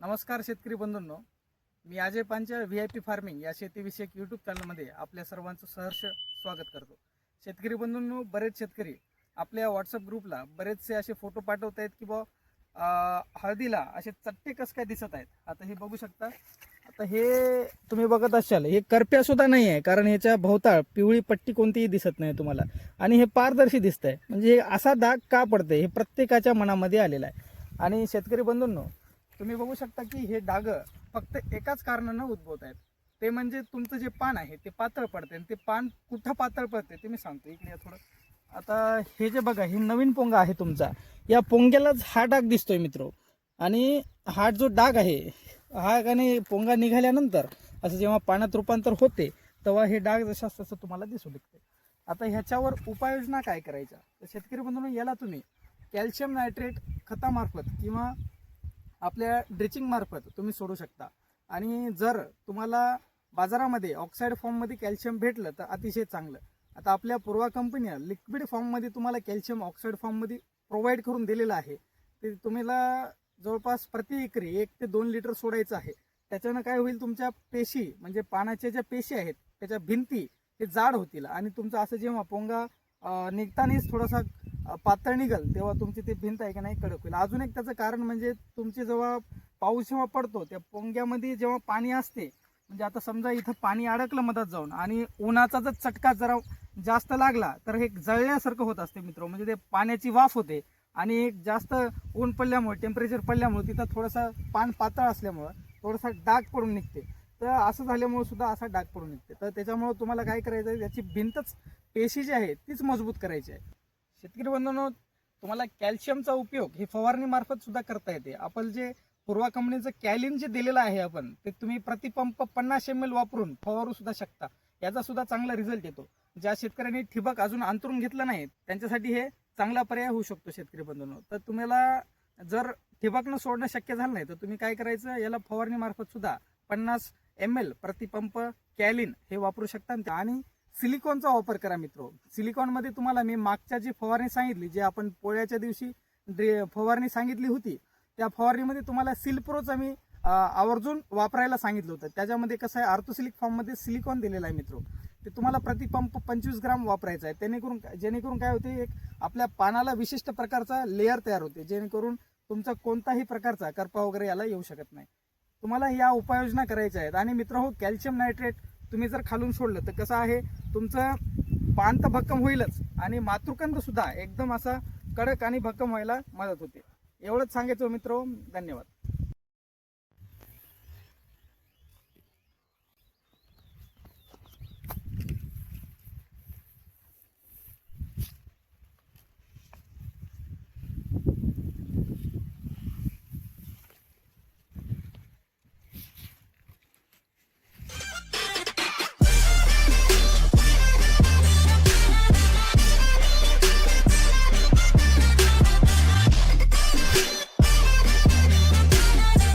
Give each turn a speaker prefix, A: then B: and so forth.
A: नमस्कार शेतकरी बंधूंनो. मी Ajay Panchal V I P farming या शेतीविषयक यूट्यूब चॅनलमध्ये आपल्या सर्वांचं सहर्ष स्वागत करतो. शेतकरी बंधूंनो बरेच शेतकरी आपल्या व्हॉट्सअप ग्रुपला बरेचसे असे फोटो पाठवत आहेत की बा हळदीला असे चट्टे कस काय दिसत आहेत? आता हे बघू शकता. आता हे तुम्ही बघत असाल हे करप्या सुद्धा नाही आहे कारण ह्याच्या भोवताळ पिवळी पट्टी कोणतीही दिसत नाही तुम्हाला. आणि हे पारदर्शी दिसत आहे म्हणजे हे असा दाग का पडते हे प्रत्येकाच्या मनामध्ये आलेला आहे. आणि शेतकरी बंधूंनो तुम्ही बघू शकता की हे डाग फक्त एकाच कारणानं उद्भवत आहेत. ते म्हणजे तुमचं जे पान आहे ते पातळ पडते आणि ते पान कुठं पातळ पडते ते मी सांगतो. इकडे थोडं. आता हे जे बघा हे नवीन पोंगा आहे तुमचा. या पोंग्यालाच हा डाग दिसतोय मित्र. आणि हा जो डाग आहे हा आणि पोंगा निघाल्यानंतर असं जेव्हा पाण्यात रूपांतर होते तेव्हा हे डाग जशा तसं तुम्हाला दिसू लागते आता ह्याच्यावर उपाययोजना काय करायच्या? तर शेतकरी बंधून याला तुम्ही कॅल्शियम नायट्रेट खतामार्फत किंवा आपल्या ड्रिचिंगमार्फत तुम्ही सोडू शकता. आणि जर तुम्हाला बाजारामध्ये ऑक्साईड फॉर्ममध्ये कॅल्शियम भेटलं तर अतिशय चांगलं. आता आपल्या पूर्वा कंपनीनं लिक्विड फॉर्ममध्ये तुम्हाला कॅल्शियम ऑक्साईड फॉर्ममध्ये प्रोव्हाइड करून दिलेलं आहे. ते तुम्हाला जवळपास प्रति एकरी एक ते दोन लिटर सोडायचं आहे. त्याच्यानं काय होईल तुमच्या पेशी म्हणजे पानाच्या ज्या पेशी आहेत त्याच्या भिंती ते जाड होतील आणि तुमचं असं जेव्हा पोंगा निघतानाच थोडासा पातळ निघल तेव्हा तुमची ती भिंत आहे की नाही कडक होईल. अजून एक त्याचं कारण म्हणजे तुमचे जेव्हा पाऊस जेव्हा पडतो त्या पोंग्यामध्ये जेव्हा पाणी असते म्हणजे आता समजा इथं पाणी अडकलं मधात जाऊन आणि उन्हाचा जर चटका जरा जास्त लागला तर हे जळल्यासारखं होत असते मित्र. म्हणजे ते पाण्याची वाफ होते आणि एक जास्त ऊन पडल्यामुळे टेम्परेचर पडल्यामुळे तिथं थोडंसं पान पातळ असल्यामुळं थोडासा डाग पडून निघते. तर असं झाल्यामुळे सुद्धा असा डाग पडून निघते. तर त्याच्यामुळे तुम्हाला काय करायचं आहे याची भिंतच पेशी जी आहे तीच मजबूत करायची आहे. शेतकरी बंधूंनो तुम्हाला कॅल्शियमचा उपयोग हे फवारणीमार्फत सुद्धा करता येते. आपण जे पूर्वा कंपनीचं कॅलिन जे दिलेलं आहे आपण ते तुम्ही प्रतिपंप पन्नास एम एल वापरून फवारू सुद्धा शकता. याचा सुद्धा चांगला रिझल्ट येतो. ज्या शेतकऱ्यांनी ठिबक अजून अंतरून घेतलं नाही त्यांच्यासाठी हे चांगला पर्याय होऊ शकतो शेतकरी बंधूंनो. तर तुम्हाला जर ठिबकनं सोडणं शक्य झालं नाही तर तुम्ही काय करायचं याला फवारणीमार्फत सुद्धा पन्नास एम एल प्रतिपंप कॅलिन हे वापरू शकता आणि सिलिकॉनचा वापर करा मित्र. सिलिकॉनमध्ये तुम्हाला मी मागच्या जी फवारणी सांगितली जे आपण पोळ्याच्या दिवशी ड्रे- फवारणी सांगितली होती त्या फवारणीमध्ये तुम्हाला सिल्प्रोचं मी आवर्जून वापरायला सांगितलं होतं. त्याच्यामध्ये कसं आहे आर्थोसिलिक फॉर्ममध्ये सिलिकॉन दिलेला आहे मित्र. ते तुम्हाला प्रतिपंप पंचवीस ग्राम वापरायचं आहे. जेणेकरून जेणेकरून काय होते एक आपल्या पानाला विशिष्ट प्रकारचा लेअर तयार होते. जेणेकरून तुमचा कोणताही प्रकारचा करपा वगैरे याला येऊ शकत नाही. तुम्हाला या उपाययोजना करायच्या आहेत. आणि मित्र हो कॅल्शियम नायट्रेट तुम्ही जर खालून सोडलं तर कसं आहे तुमचं पान तर भक्कम होईलच. आणि मातृकंद सुद्धा एकदम असा कडक आणि भक्कम व्हायला मदत होते. एवढंच सांगायचं हो मित्र धन्यवाद.